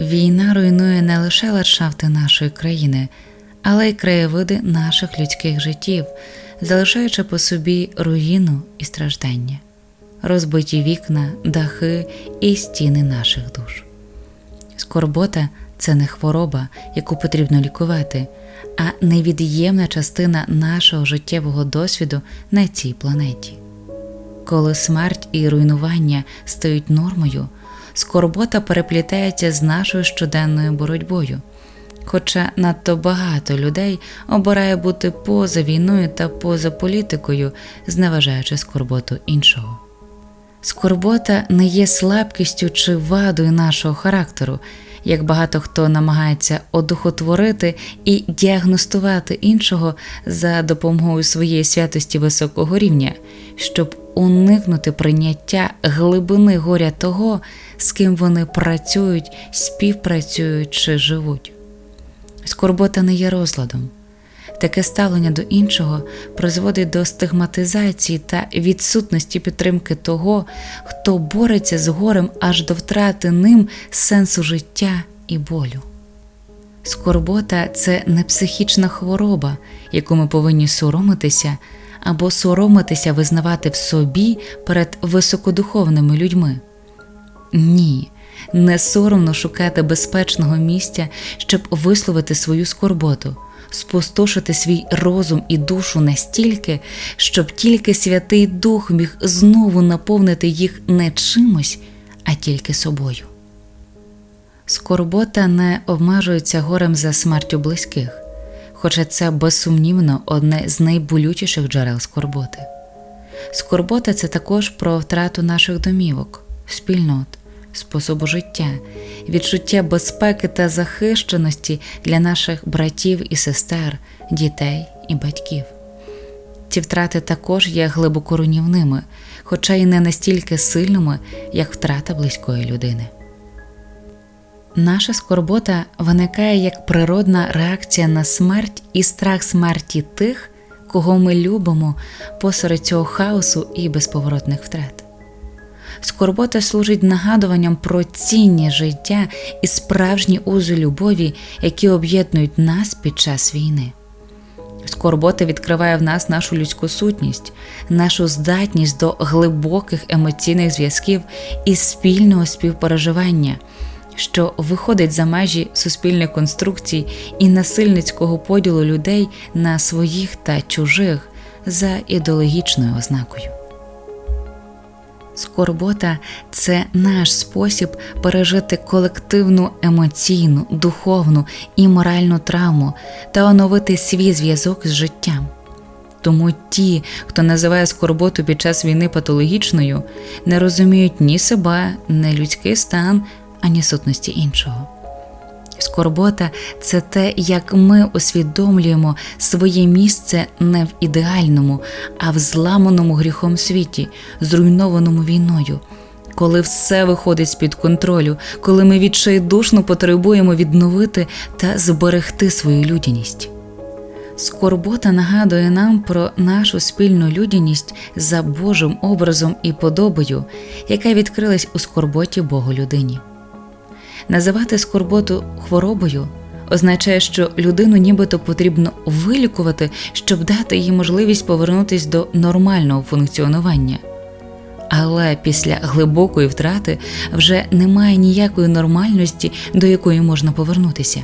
Війна руйнує не лише ландшафти нашої країни, але й краєвиди наших людських життів, залишаючи по собі руїну і страждання, розбиті вікна, дахи і стіни наших душ. Скорбота це не хвороба, яку потрібно лікувати, а невід'ємна частина нашого життєвого досвіду на цій планеті. Коли смерть і руйнування стають нормою, скорбота переплітається з нашою щоденною боротьбою. Хоча надто багато людей обирає бути поза війною та поза політикою, зневажаючи скорботу іншого. Скорбота не є слабкістю чи вадою нашого характеру, як багато хто намагається одухотворити і діагностувати іншого за допомогою своєї святості високого рівня, щоб уникнути прийняття глибини горя того, з ким вони працюють, співпрацюють чи живуть. Скорбота не є розладом. Таке ставлення до іншого призводить до стигматизації та відсутності підтримки того, хто бореться з горем аж до втрати ним сенсу життя і болю. Скорбота це не психічна хвороба, яку ми повинні соромитися або соромитися визнавати в собі перед високодуховними людьми. Ні, не соромно шукати безпечного місця, щоб висловити свою скорботу, спустошити свій розум і душу настільки, щоб тільки Святий Дух міг знову наповнити їх не чимось, а тільки собою. Скорбота не обмежується горем за смертю близьких, хоча це безсумнівно одне з найболючіших джерел скорботи. Скорбота це також про втрату наших домівок, спільнот, способу життя, відчуття безпеки та захищеності для наших братів і сестер, дітей і батьків. Ці втрати також є глибоко руйнівними, хоча й не настільки сильними, як втрата близької людини. Наша скорбота виникає як природна реакція на смерть і страх смерті тих, кого ми любимо посеред цього хаосу і безповоротних втрат. Скорбота служить нагадуванням про цінні життя і справжні узи любові, які об'єднують нас під час війни. Скорбота відкриває в нас нашу людську сутність, нашу здатність до глибоких емоційних зв'язків і спільного співпереживання, що виходить за межі суспільних конструкцій і насильницького поділу людей на своїх та чужих за ідеологічною ознакою. Скорбота це наш спосіб пережити колективну емоційну, духовну і моральну травму та оновити свій зв'язок з життям. Тому ті, хто називає скорботу під час війни патологічною, не розуміють ні себе, ні людський стан, ані сутності іншого. Скорбота це те, як ми усвідомлюємо своє місце не в ідеальному, а в зламаному гріхом світі, зруйнованому війною, коли все виходить з під контролю, коли ми відчайдушно потребуємо відновити та зберегти свою людяність. Скорбота нагадує нам про нашу спільну людяність за Божим образом і подобою, яка відкрилась у скорботі Богу людині. Називати скорботу хворобою означає, що людину нібито потрібно вилікувати, щоб дати їй можливість повернутися до нормального функціонування. Але після глибокої втрати вже немає ніякої нормальності, до якої можна повернутися.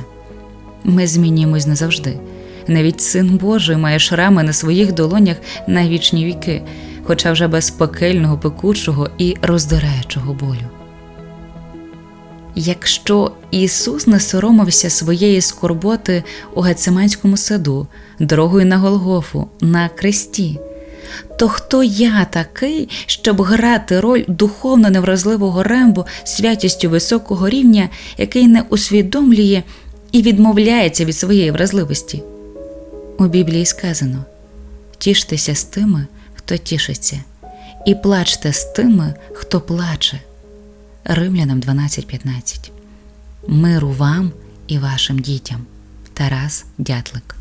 Ми змінюємось назавжди. Навіть син Божий має шрами на своїх долонях на вічні віки, хоча вже без пекельного, пекучого і роздираючого болю. Якщо Ісус не соромився своєї скорботи у Гециманському саду, дорогою на Голгофу, на кресті, то хто я такий, щоб грати роль духовно невразливого рембо святістю високого рівня, який не усвідомлює і відмовляється від своєї вразливості? У Біблії сказано: тіштеся з тими, хто тішиться, і плачте з тими, хто плаче. Римлянам 12.15 Миру вам і вашим дітям. Тарас Дятлик